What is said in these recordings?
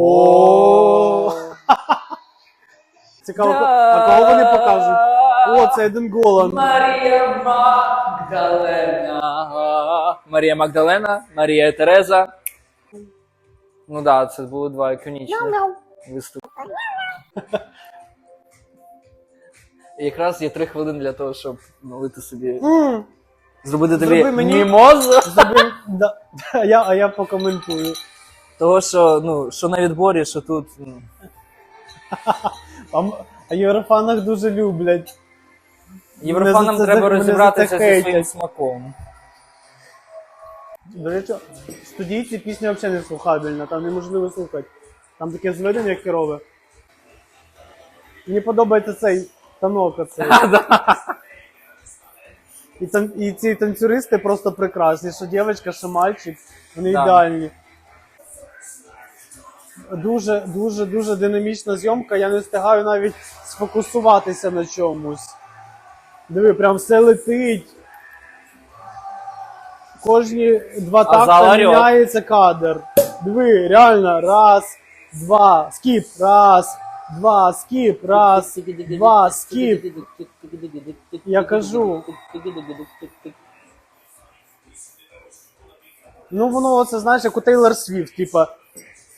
О. Цікаво, а кого вони покажуть? О, це Еден Голан. Марія Магдалена. Марія Магдалена, Марія Тереза. Ну так, да, це були два іконічні виступи. Якраз є три хвилини для того, щоб налити собі. Зробити тобі мені- мімозу. Забив, да. а, я, а я покоментую. Того, що, ну, що на відборі, що тут. Ну. А, м- а єврофанах дуже люблять. Єврофанам Мене за це- треба мене за розібратися це зі своїм хейтять. смаком. До речі, студійці пісня взагалі не слухабельна, там неможливо слухати. Там таке зведення керове. Мені подобається цей танок оцей. І, там, і ці танцюристи просто прекрасні, що дівчинка, що мальчик, вони Да. ідеальні. Дуже, дуже, дуже динамічна зйомка, я не встигаю навіть сфокусуватися на чомусь. Диви, прям все летить. Кожні два такта міняється кадр. Диви, реально, раз, два, скіп, раз, два, скіп, раз, два, скіп. Я кажу. Ну, воно це знаєш, як у Тейлор Свіфт, типа,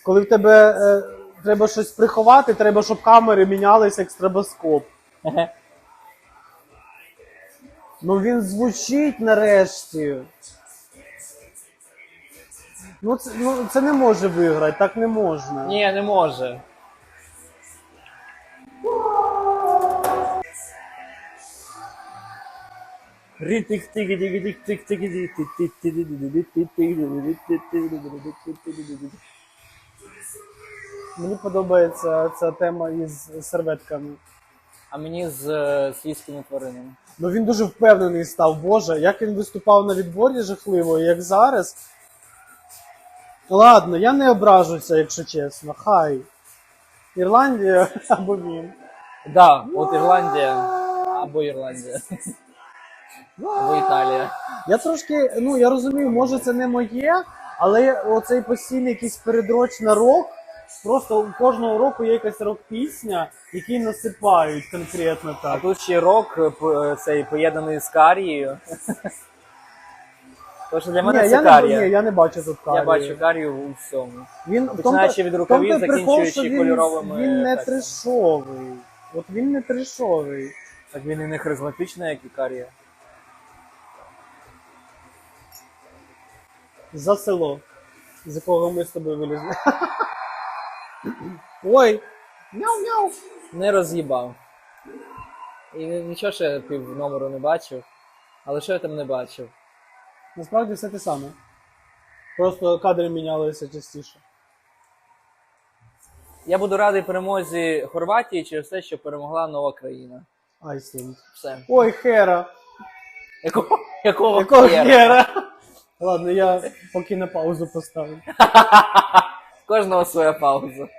коли в тебе е, треба щось приховати, треба, щоб камери мінялися як стробоскоп. Ну він звучить нарешті. Ну це, ну, це не може виграти, так не можна. Ні, не може. Мені подобається ця тема із серветками. А мені з е, свійськими тваринами. Ну він дуже впевнений став, Боже, як він виступав на відборі жахливо, як зараз. Ладно, я не ображуся, якщо чесно. Хай. Ірландія або він. Да, от Ірландія або Ірландія. Або Італія. Я трошки, ну я розумію, може це не моє, але оцей постійний якийсь передрочна рок. Просто у кожного року є якась рок-пісня, які насипають конкретно так. А тут ще рок е, е, цей поєднаний з карією. Тож для мене ні, це я, не, карія. ні, я не бачу тут карії. Я бачу карію у всьому. Він в Починаючи від в рукавів, тому прикол, закінчуючи що він, кольоровими Він не трешовий. От він не трешовий. Так він і не харизматичний, як і карія. За село, з якого ми з тобою вилізли. Ой! Мяу-мяу! Не роз'їбав. І нічого ще пів номеру не бачив. Але що я там не бачив? Насправді все те саме. Просто кадри мінялися частіше. Я буду радий перемозі Хорватії через те, що перемогла нова країна. Айсланд. Все. Ой, Хера! Якого, якого, Якого хера? Хера? Ладно, я поки на паузу поставлю. Кожного своя пауза.